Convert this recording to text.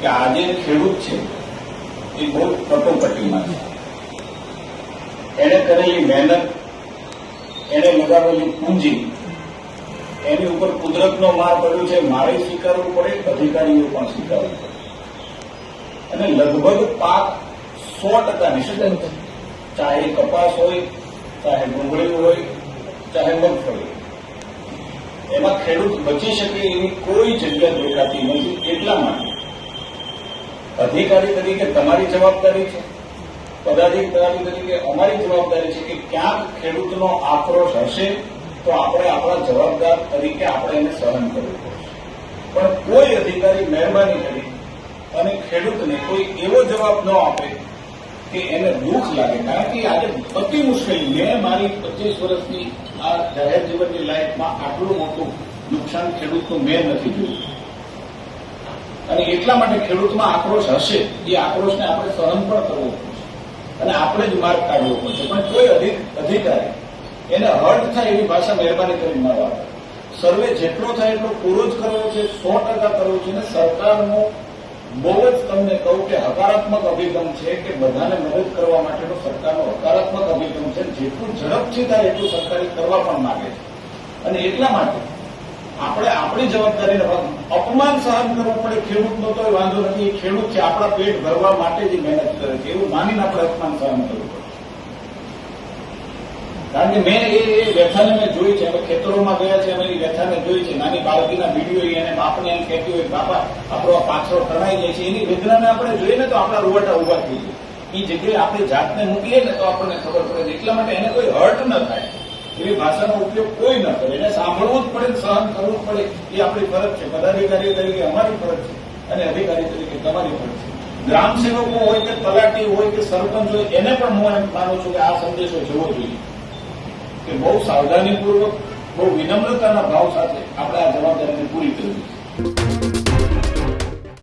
કે આજે ખેડૂત છે, એ બહુ કટોકટીમાં છે. એણે કરેલી મહેનત, એણે લગાવેલી પૂંજી, એની ઉપર કુદરતનો માર પડ્યો છે. મારે સ્વીકારવું પડે, અધિકારીઓ પણ સ્વીકારવું પડે. અને લગભગ પાક સો ટકા નિષેધન ચાહે કપાસ હોય, ચાહે ડુંગળી હોય, ચાહે મગફળી એમાં ખેડૂત બચી શકે એવી કોઈ જગ્યા દેખાતી નથી એટલા માટે અધિકારી તરીકે તમારી જવાબદારી છે. પદાધિકારી તરીકે અમારી જવાબદારી છે કે ક્યાંક ખેડૂતનો આક્રોશ હશે તો આપણે આપણા જવાબદાર તરીકે આપણે એને સહન કરવું પડશે. પણ કોઈ અધિકારી મહેરબાની કરી અને ખેડૂતને કોઈ એવો જવાબ ન આપે કે એને દુઃખ લાગે. કારણ કે આજે અતિ મુશ્કેલી મેં મારી પચીસ વર્ષની આ જાહેર જીવનની લાઈફમાં આટલું મોટું નુકસાન ખેડૂતનું મેં નથી જોયું. અને એટલા માટે ખેડૂતમાં આક્રોશ હશે એ આક્રોશને આપણે સહન પણ કરવો પડશે. અને આપણે જ માર્ગ કાઢવો પડશે. પણ કોઈ અધિક અધિકારી એને હર્ટ થાય એવી ભાષા મહેરબાની કરી ન વાપરે. સર્વે જેટલો થાય એટલો પૂરો જ કરવો છે, સો ટકા કરવો છે અને સરકારનો બહુ જ તમને કહું કે હકારાત્મક અભિગમ છે કે બધાને મદદ કરવા માટેનો સરકારનો હકારાત્મક અભિગમ છે. જેટલું ઝડપથી થાય એટલું સરકારી કરવા પણ માંગે છે. અને એટલા માટે આપણે આપણી જવાબદારી અપમાન સહન કરવું પડે, ખેડૂતનો તો વાંધો નથી. એ ખેડૂત છે, આપણા પેટ ભરવા માટે જ મહેનત કરે છે, એવું માનીને આપણે અપમાન સહન કરવું કારણ કે મેં એ વ્યથાને મેં જોઈ છે. અમે ખેતરોમાં ગયા છે અમે એ વ્યથાને જોઈ છે. નાની બાળકીના વીડિયો એને બાપને એમ કહેતી હોય બાપા, આપણો પાછળ તણાઈ જાય છે. એની વેદનાને આપણે જોઈએ તો આપણા રૂવાટા ઊભા થઈ જાય. એ જગ્યાએ આપણે જાતને મૂકીએ ને તો આપણને ખબર પડે એટલા માટે એને કોઈ હર્ટ ન થાય. એવી ભાષાનો ઉપયોગ કોઈ ન કરે. એને સાંભળવું જ પડે સહન કરવું પડે. એ આપણી ફરજ છે. પદાધિકારી તરીકે અમારી ફરજ છે અને અધિકારી તરીકે તમારી ફરજ છે. ગ્રામ સેવકો હોય કે તલાટી હોય કે સરપંચ હોય, એને પણ હું એમ માનું છું કે આ સંદેશો જવો જોઈએ. કે બહુ સાવધાનીપૂર્વક, બહુ વિનમ્રતાના ભાવ સાથે આપણે આ જવાબદારીને પૂરી કરવી